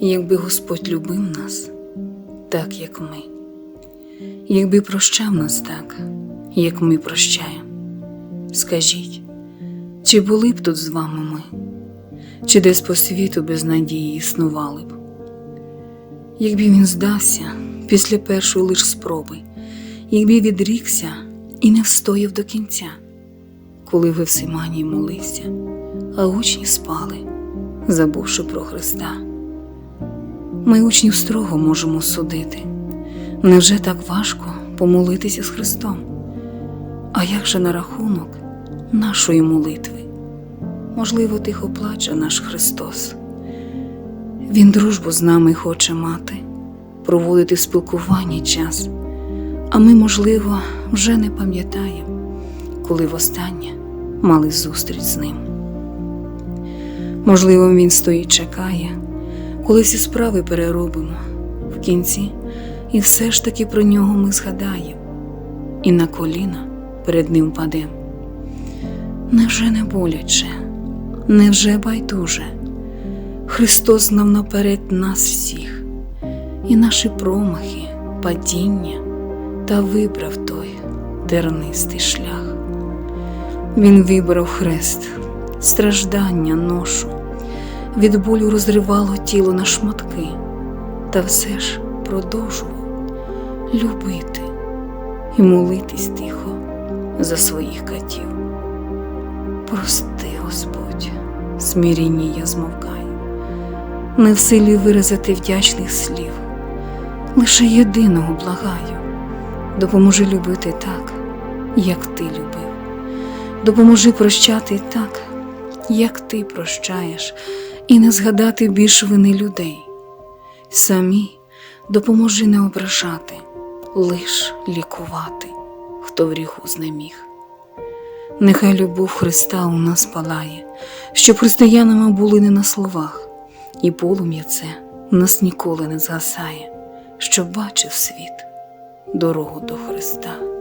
якби Господь любив нас так, як ми, якби прощав нас так, як ми прощаємо. Скажіть, чи були б тут з вами ми, чи десь по світу без надії існували б? Якби він здався після першої лиш спроби, якби відрікся і не встояв до кінця, коли ви в Симанії молився, а учні спали, забувши про Христа. Ми учнів строго можемо судити. Невже так важко помолитися з Христом? А як же на рахунок нашої молитви? Можливо, тихо плаче наш Христос. Він дружбу з нами хоче мати, проводити в спілкуванні час, а ми, можливо, вже не пам'ятаємо, коли востаннє мали зустріч з ним. Можливо, він стоїть, чекає, коли всі справи переробимо в кінці, і все ж таки про нього ми згадаємо, і на коліна перед ним падем. Невже не боляче, невже байдуже? Христос знав наперед нас всіх, і наші промахи, падіння, та вибрав той тернистий шлях. Він вибрав хрест, страждання, ношу, від болю розривало тіло на шматки, та все ж продовжував любити і молитись тихо за своїх катів. Прости, Господь, смирінні я змовкаю, не в силі виразити вдячних слів, лише єдиного благаю, допоможи любити так, як ти любив, допоможи прощати так, як ти прощаєш, і не згадати більш вини людей. Самі допоможи не ображати, лиш лікувати, хто в гріху знеміг. Нехай любов Христа у нас палає, щоб християнами були не на словах, і полум'я це нас ніколи не згасає, щоб бачив світ дорогу до Христа.